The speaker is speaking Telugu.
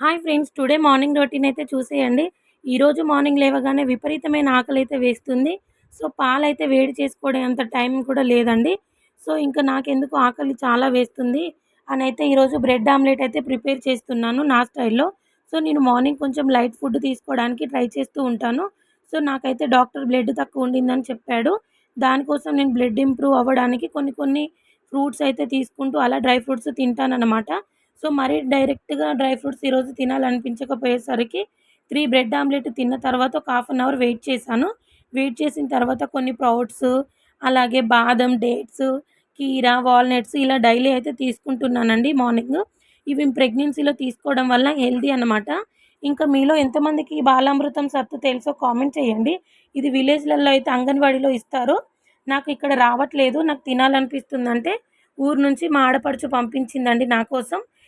Hi friends today morning routine అయితే చూసేయండి. ఈరోజు మార్నింగ్ లేవగానే విపరీతమైన ఆకలి అయితే వేస్తుంది. సో పాలైతే వేడి చేసుకోవడం అంత టైం కూడా లేదండి. సో ఇంకా నాకెందుకు ఆకలి చాలా వేస్తుంది అని అయితే ఈరోజు బ్రెడ్ ఆమ్లెట్ అయితే ప్రిపేర్ చేస్తున్నాను నా స్టైల్లో. సో నేను మార్నింగ్ కొంచెం లైట్ ఫుడ్ తీసుకోవడానికి ట్రై చేస్తూ ఉంటాను. సో నాకైతే డాక్టర్ బ్లడ్ తక్కువ ఉండిందని చెప్పాడు. దానికోసం నేను బ్లడ్ ఇంప్రూవ్ అవ్వడానికి కొన్ని కొన్ని ఫ్రూట్స్ అయితే తీసుకుంటూ అలా డ్రై ఫ్రూట్స్ తింటానన్నమాట. సో మరీ డైరెక్ట్గా డ్రై ఫ్రూట్స్ ఈరోజు తినాలనిపించకపోయేసరికి త్రీ బ్రెడ్ ఆమ్లెట్ తిన్న తర్వాత ఒక హాఫ్ అన్ అవర్ వెయిట్ చేశాను. వెయిట్ చేసిన తర్వాత కొన్ని ప్రౌట్స్ అలాగే బాదం డేట్స్ కీరా వాల్నట్స్ ఇలా డైలీ అయితే తీసుకుంటున్నానండి మార్నింగ్. ఇవి ప్రెగ్నెన్సీలో తీసుకోవడం వల్ల హెల్దీ అనమాట ఇంకా మీలో ఎంతమందికి బాలామృతం సత్తు తెలుసో కామెంట్ చేయండి. ఇది విలేజ్లలో అయితే అంగన్వాడీలో ఇస్తారు. నాకు ఇక్కడ రావట్లేదు. నాకు తినాలనిపిస్తుందంటే ఊరు నుంచి మా ఆడపడుచు పంపించిందండి నా కోసం.